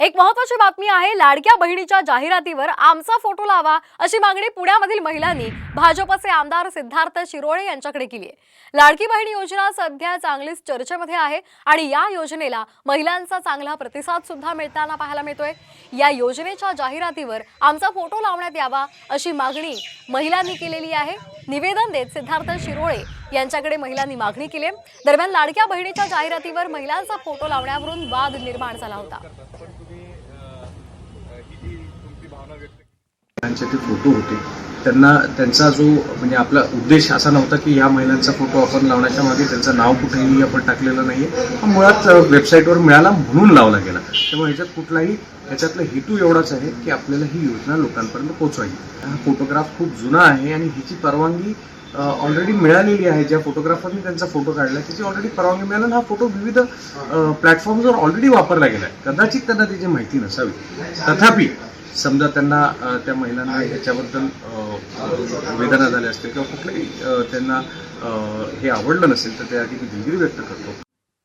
एक महत्वाची बातमी आहे लाडक्या बहिणीच्या जाहिरातीवर आमचा फोटो लावा अशी मागणी पुण्यामधील महिलांनी भाजपचे आमदार सिद्धार्थ शिरोळे यांच्याकडे केली आहे. लाडकी बहीण योजना सध्या चांगलीच चर्चेमध्ये आहे आणि या योजनेला महिलांचा चांगला प्रतिसाद सुद्धा मिळताना पाहायला मिळतोय. या योजनेच्या जाहिरातीवर आमचा फोटो लावण्यात यावा अशी मागणी महिलांनी केलेली आहे. निवेदन देत सिद्धार्थ शिरोळे यांच्याकडे महिलांनी मागणी केली. दरम्यान लाडक्या बहिणीच्या जाहिरातीवर महिलांचा फोटो लावण्यावरून वाद निर्माण झाला होता. फोटो होते. त्यांना त्यांचा जो म्हणजे आपला उद्देश असा नव्हता की या महिलांचा फोटो आपण लावण्याच्या मागे त्यांचं नाव कुठेही आपण टाकलेलं नाही हा मुळात वेबसाईटवर मिळाला म्हणून लावला गेला. त्यामुळे ह्याच्यात कुठलाही ह्याच्यातला हेतू एवढाच आहे की आपल्याला ही योजना लोकांपर्यंत पोहोचवायची हा फोटोग्राफ खूप जुना आहे आणि हिची परवानगी ऑलरेडी मिळालेली आहे. ज्या फोटोग्राफरने त्यांचा फोटो काढला त्याची ऑलरेडी परवानगी मिळाली हा फोटो विविध प्लॅटफॉर्मवर ऑलरेडी वापरला गेला आहे कदाचित त्यांना त्याची माहिती नसावी. तथापि समजा त्यांना त्या महिलांना ह्याच्याबद्दल वेदना झाल्या असतील किंवा कुठलंही त्यांना हे आवडलं नसेल तर त्या मी दिलगिरी व्यक्त करतो.